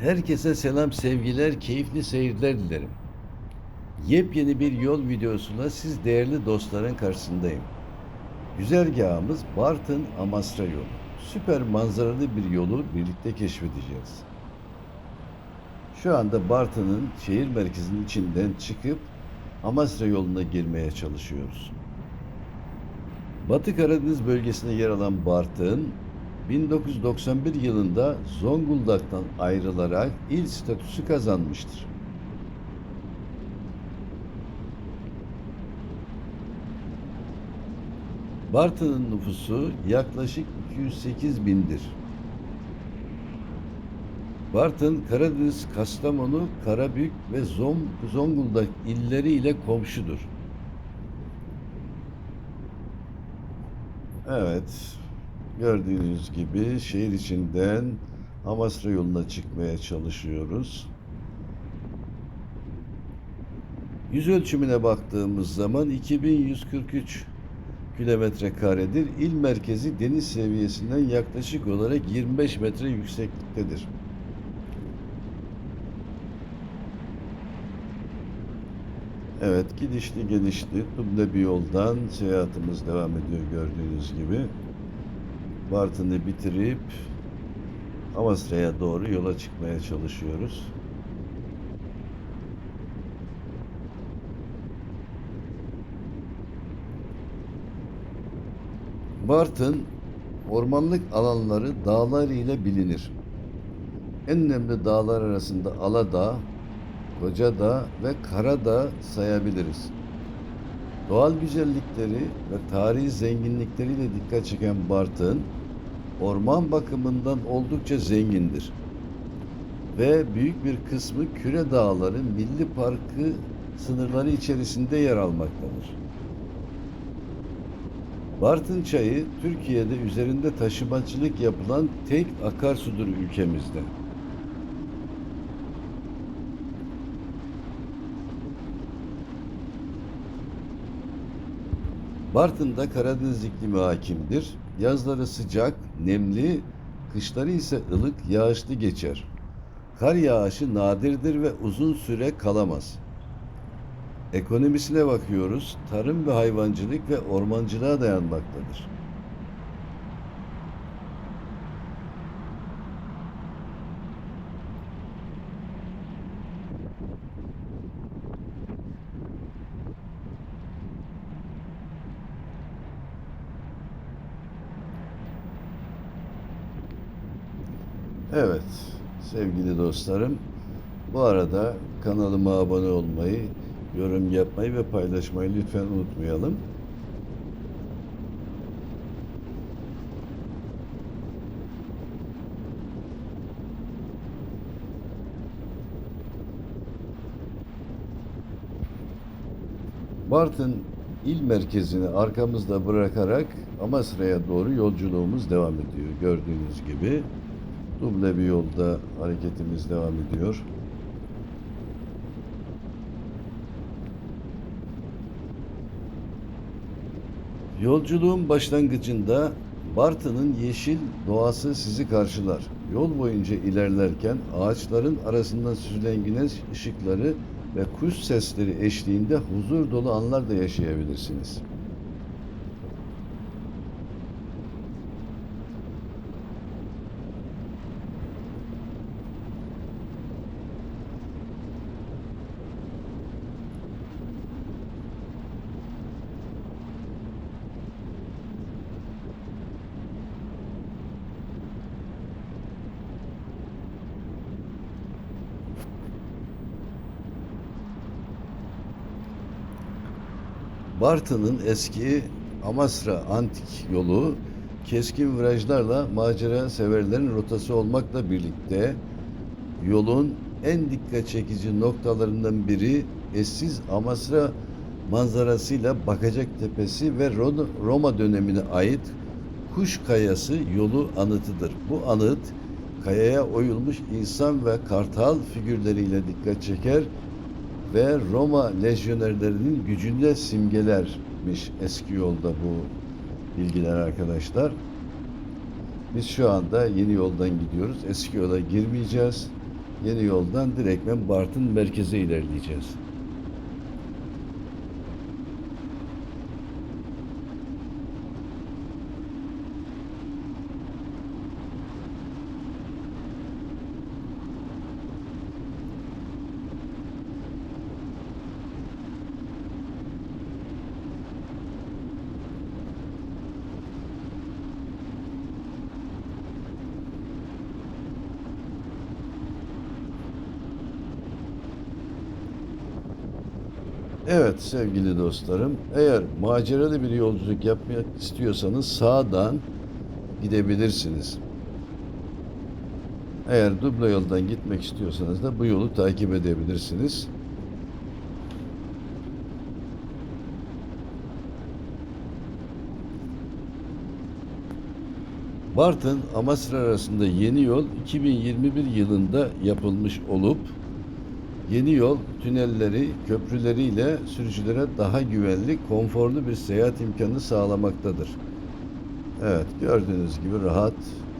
Herkese selam, sevgiler, keyifli seyirler dilerim. Yepyeni bir yol videosuna siz değerli dostların karşısındayım. Güzergahımız Bartın Amasra yolu. Süper manzaralı bir yolu birlikte keşfedeceğiz. Şu anda Bartın'ın şehir merkezinin içinden çıkıp Amasra yoluna girmeye çalışıyoruz. Batı Karadeniz bölgesinde yer alan Bartın, 1991 yılında Zonguldak'tan ayrılarak il statüsü kazanmıştır. Bartın'ın nüfusu yaklaşık 208 bindir. Bartın, Karadeniz, Kastamonu, Karabük ve Zon- Zonguldak illeri ile komşudur. Evet, gördüğünüz gibi şehir içinden Amasra yoluna çıkmaya çalışıyoruz. Yüz ölçümüne baktığımız zaman 2143 kilometre karedir. İl merkezi deniz seviyesinden yaklaşık olarak 25 metre yüksekliktedir. Evet, gidişli gelişli duble bir yoldan seyahatimiz devam ediyor gördüğünüz gibi. Bartın'ı bitirip Amasra'ya doğru yola çıkmaya çalışıyoruz. Bartın ormanlık alanları dağlar ile bilinir. En önemli dağlar arasında Aladağ, Kocadağ ve Karadağ sayabiliriz. Doğal güzellikleri ve tarihi zenginlikleriyle dikkat çeken Bartın, orman bakımından oldukça zengindir. Ve büyük bir kısmı Küre Dağları Milli Parkı sınırları içerisinde yer almaktadır. Bartın çayı Türkiye'de üzerinde taşımacılık yapılan tek akarsudur ülkemizde. Bartın'da Karadeniz iklimi hakimdir. Yazları sıcak, nemli, kışları ise ılık, yağışlı geçer. Kar yağışı nadirdir ve uzun süre kalamaz. Ekonomisine bakıyoruz. Tarım ve hayvancılık ve ormancılığa dayanmaktadır. Evet sevgili dostlarım. Bu arada kanalıma abone olmayı, yorum yapmayı ve paylaşmayı lütfen unutmayalım. Bartın il merkezini arkamızda bırakarak Amasra'ya doğru yolculuğumuz devam ediyor. Gördüğünüz gibi duble bir yolda hareketimiz devam ediyor. Yolculuğun başlangıcında Bartın'ın yeşil doğası sizi karşılar. Yol boyunca ilerlerken ağaçların arasından süzülen güneş ışıkları ve kuş sesleri eşliğinde huzur dolu anlar da yaşayabilirsiniz. Bartın'ın eski Amasra Antik yolu keskin virajlarla macera severlerin rotası olmakla birlikte yolun en dikkat çekici noktalarından biri eşsiz Amasra manzarasıyla Bakacak Tepesi ve Ro- Roma dönemine ait Kuş Kayası yolu anıtıdır. Bu anıt kayaya oyulmuş insan ve kartal figürleriyle dikkat çeker ve Roma lejyonerlerinin gücünde simgelermiş eski yolda bu bilgiler arkadaşlar. Biz şu anda yeni yoldan gidiyoruz. Eski yola girmeyeceğiz. yeni yoldan direktmen Bartın merkeze ilerleyeceğiz. Evet sevgili dostlarım, eğer maceralı bir yolculuk yapmak istiyorsanız sağdan gidebilirsiniz. Eğer duble yoldan gitmek istiyorsanız da bu yolu takip edebilirsiniz. Bartın Amasra arasında yeni yol 2021 yılında yapılmış olup Yeni yol tünelleri, köprüleriyle sürücülere daha güvenli, konforlu bir seyahat imkanı sağlamaktadır. Evet, gördüğünüz gibi rahat,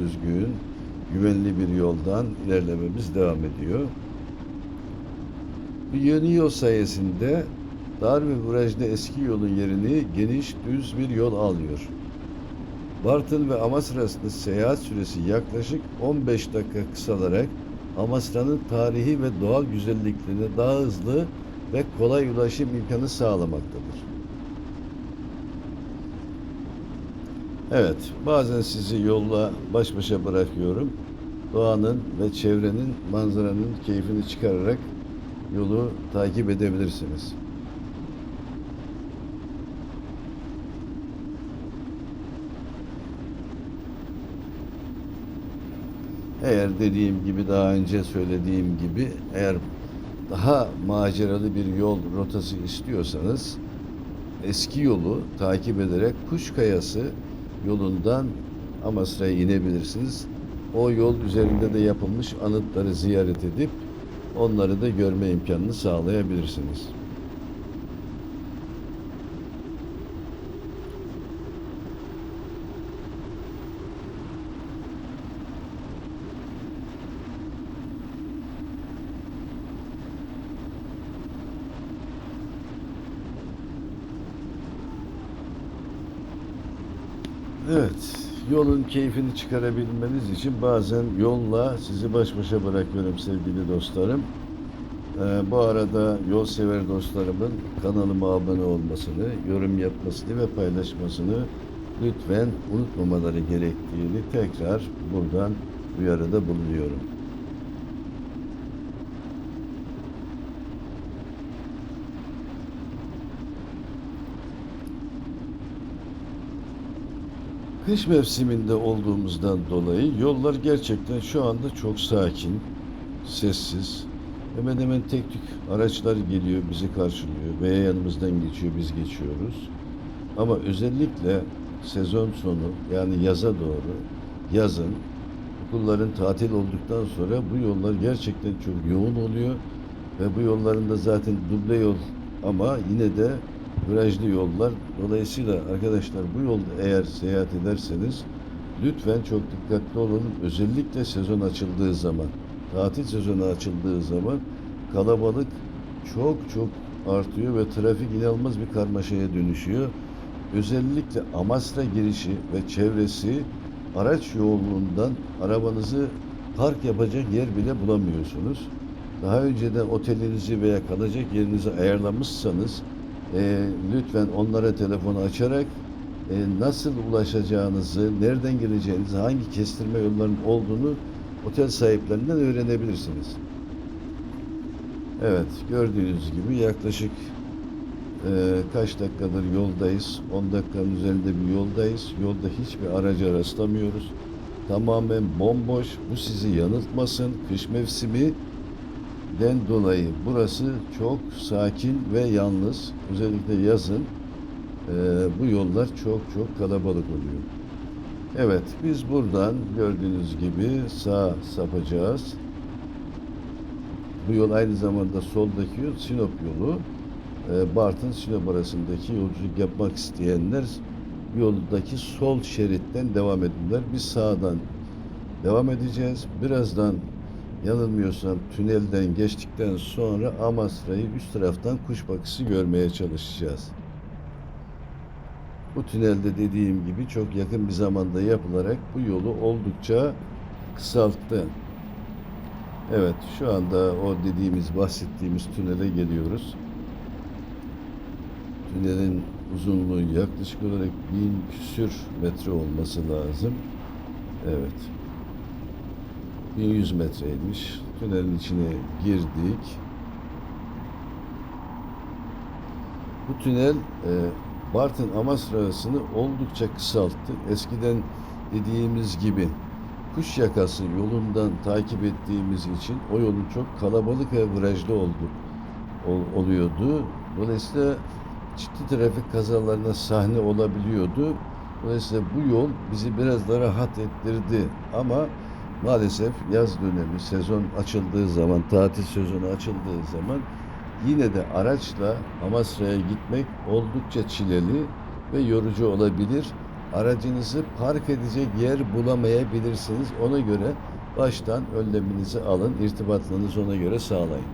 düzgün, güvenli bir yoldan ilerlememiz devam ediyor. Bu yeni yol sayesinde dar ve virajlı eski yolun yerini geniş, düz bir yol alıyor. Bartın ve Amasra arasında seyahat süresi yaklaşık 15 dakika kısalarak Amasra'nın tarihi ve doğal güzelliklerine daha hızlı ve kolay ulaşım imkanı sağlamaktadır. Evet, bazen sizi yolla baş başa bırakıyorum. Doğanın ve çevrenin, manzaranın keyfini çıkararak yolu takip edebilirsiniz. Eğer dediğim gibi daha önce söylediğim gibi eğer daha maceralı bir yol rotası istiyorsanız eski yolu takip ederek Kuşkayası yolundan Amasra'ya inebilirsiniz. O yol üzerinde de yapılmış anıtları ziyaret edip onları da görme imkanını sağlayabilirsiniz. Evet, yolun keyfini çıkarabilmeniz için bazen yolla sizi baş başa bırakıyorum sevgili dostlarım. Ee, bu arada yol sever dostlarımın kanalıma abone olmasını, yorum yapmasını ve paylaşmasını lütfen unutmamaları gerektiğini tekrar buradan uyarıda bulunuyorum. Kış mevsiminde olduğumuzdan dolayı yollar gerçekten şu anda çok sakin, sessiz. Hemen hemen tek tük araçlar geliyor, bizi karşılıyor veya yanımızdan geçiyor, biz geçiyoruz. Ama özellikle sezon sonu yani yaza doğru, yazın okulların tatil olduktan sonra bu yollar gerçekten çok yoğun oluyor ve bu yolların da zaten duble yol ama yine de virajlı yollar. Dolayısıyla arkadaşlar bu yolda eğer seyahat ederseniz lütfen çok dikkatli olun. Özellikle sezon açıldığı zaman, tatil sezonu açıldığı zaman kalabalık çok çok artıyor ve trafik inanılmaz bir karmaşaya dönüşüyor. Özellikle Amasra girişi ve çevresi araç yoğunluğundan arabanızı park yapacak yer bile bulamıyorsunuz. Daha önceden otelinizi veya kalacak yerinizi ayarlamışsanız e, lütfen onlara telefonu açarak e, nasıl ulaşacağınızı, nereden geleceğinizi, hangi kestirme yollarının olduğunu otel sahiplerinden öğrenebilirsiniz. Evet, gördüğünüz gibi yaklaşık e, kaç dakikadır yoldayız? 10 dakikanın üzerinde bir yoldayız. Yolda hiçbir araca rastlamıyoruz. Tamamen bomboş. Bu sizi yanıltmasın. Kış mevsimi den dolayı burası çok sakin ve yalnız. Özellikle yazın e, bu yollar çok çok kalabalık oluyor. Evet biz buradan gördüğünüz gibi sağ sapacağız. Bu yol aynı zamanda soldaki yol Sinop yolu. E, Bartın Sinop arasındaki yolculuk yapmak isteyenler yoldaki sol şeritten devam edinler. Biz sağdan devam edeceğiz. Birazdan yanılmıyorsam tünelden geçtikten sonra Amasra'yı üst taraftan kuş bakışı görmeye çalışacağız. Bu tünelde dediğim gibi çok yakın bir zamanda yapılarak bu yolu oldukça kısalttı. Evet şu anda o dediğimiz bahsettiğimiz tünele geliyoruz. Tünelin uzunluğu yaklaşık olarak bin küsür metre olması lazım. Evet. 1100 metreymiş. Tünelin içine girdik. Bu tünel e, Bartın Amasra arasını oldukça kısalttı. Eskiden dediğimiz gibi kuş yakası yolundan takip ettiğimiz için o yolun çok kalabalık ve virajlı oldu, ol- oluyordu. Dolayısıyla ciddi trafik kazalarına sahne olabiliyordu. Dolayısıyla bu yol bizi biraz daha rahat ettirdi. Ama maalesef yaz dönemi, sezon açıldığı zaman, tatil sezonu açıldığı zaman yine de araçla Amasra'ya gitmek oldukça çileli ve yorucu olabilir. Aracınızı park edecek yer bulamayabilirsiniz. Ona göre baştan önleminizi alın, irtibatlığınızı ona göre sağlayın.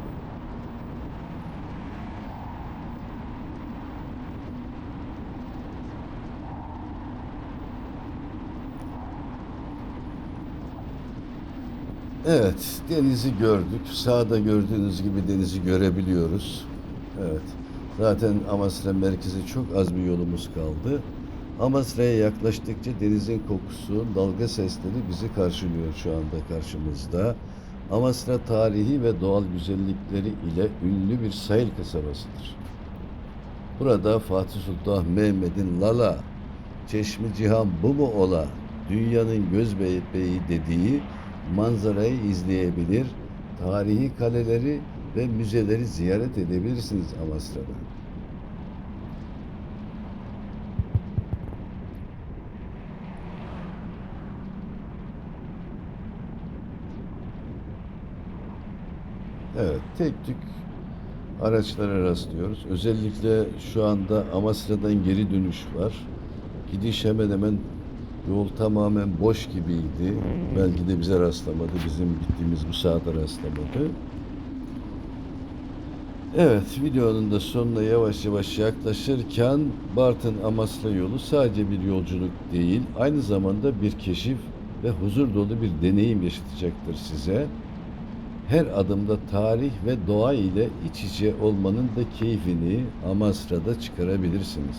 Evet, denizi gördük. Sağda gördüğünüz gibi denizi görebiliyoruz. Evet. Zaten Amasra merkezi çok az bir yolumuz kaldı. Amasra'ya yaklaştıkça denizin kokusu, dalga sesleri bizi karşılıyor şu anda karşımızda. Amasra tarihi ve doğal güzellikleri ile ünlü bir sahil kasabasıdır. Burada Fatih Sultan Mehmet'in Lala, Çeşmi Cihan bu mu ola, dünyanın göz beyi dediği manzarayı izleyebilir, tarihi kaleleri ve müzeleri ziyaret edebilirsiniz Amasra'da. Evet, tek tük araçlara rastlıyoruz. Özellikle şu anda Amasra'dan geri dönüş var. Gidiş hemen hemen yol tamamen boş gibiydi. Belki de bize rastlamadı. Bizim gittiğimiz bu saate rastlamadı. Evet, videonun da sonuna yavaş yavaş yaklaşırken Bartın Amasra yolu sadece bir yolculuk değil, aynı zamanda bir keşif ve huzur dolu bir deneyim yaşatacaktır size. Her adımda tarih ve doğa ile iç içe olmanın da keyfini Amasra'da çıkarabilirsiniz.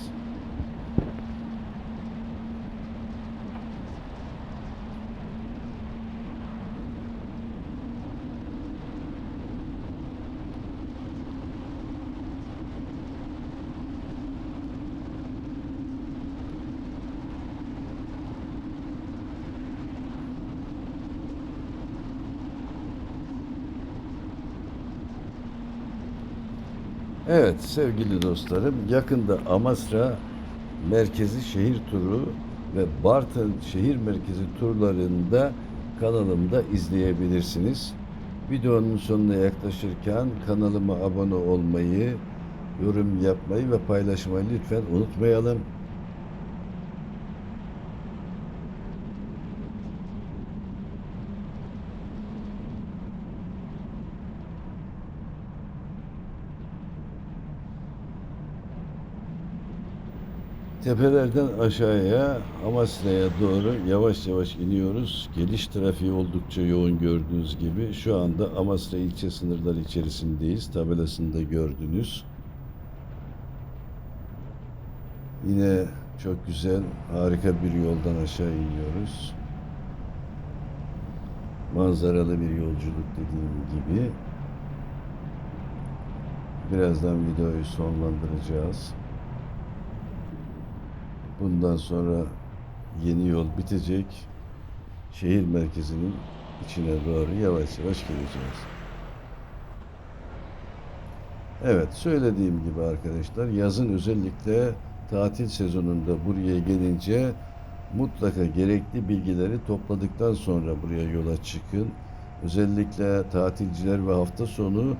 Evet sevgili dostlarım yakında Amasra merkezi şehir turu ve Bartın şehir merkezi turlarında kanalımda izleyebilirsiniz. Videonun sonuna yaklaşırken kanalıma abone olmayı, yorum yapmayı ve paylaşmayı lütfen unutmayalım. Tepelerden aşağıya Amasra'ya doğru yavaş yavaş iniyoruz. Geliş trafiği oldukça yoğun gördüğünüz gibi. Şu anda Amasra ilçe sınırları içerisindeyiz. Tabelasında gördünüz. Yine çok güzel, harika bir yoldan aşağı iniyoruz. Manzaralı bir yolculuk dediğim gibi. Birazdan videoyu sonlandıracağız. Bundan sonra yeni yol bitecek. Şehir merkezinin içine doğru yavaş yavaş gireceğiz. Evet, söylediğim gibi arkadaşlar yazın özellikle tatil sezonunda buraya gelince mutlaka gerekli bilgileri topladıktan sonra buraya yola çıkın. Özellikle tatilciler ve hafta sonu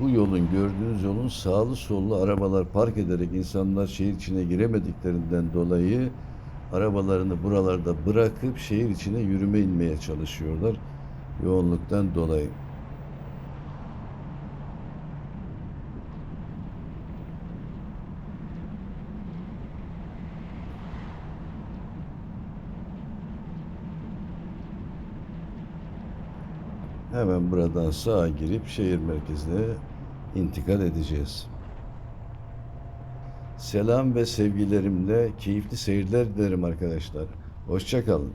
bu yolun gördüğünüz yolun sağlı sollu arabalar park ederek insanlar şehir içine giremediklerinden dolayı arabalarını buralarda bırakıp şehir içine yürüme inmeye çalışıyorlar yoğunluktan dolayı. Hemen buradan sağa girip şehir merkezine intikal edeceğiz. Selam ve sevgilerimle keyifli seyirler dilerim arkadaşlar. Hoşça kalın.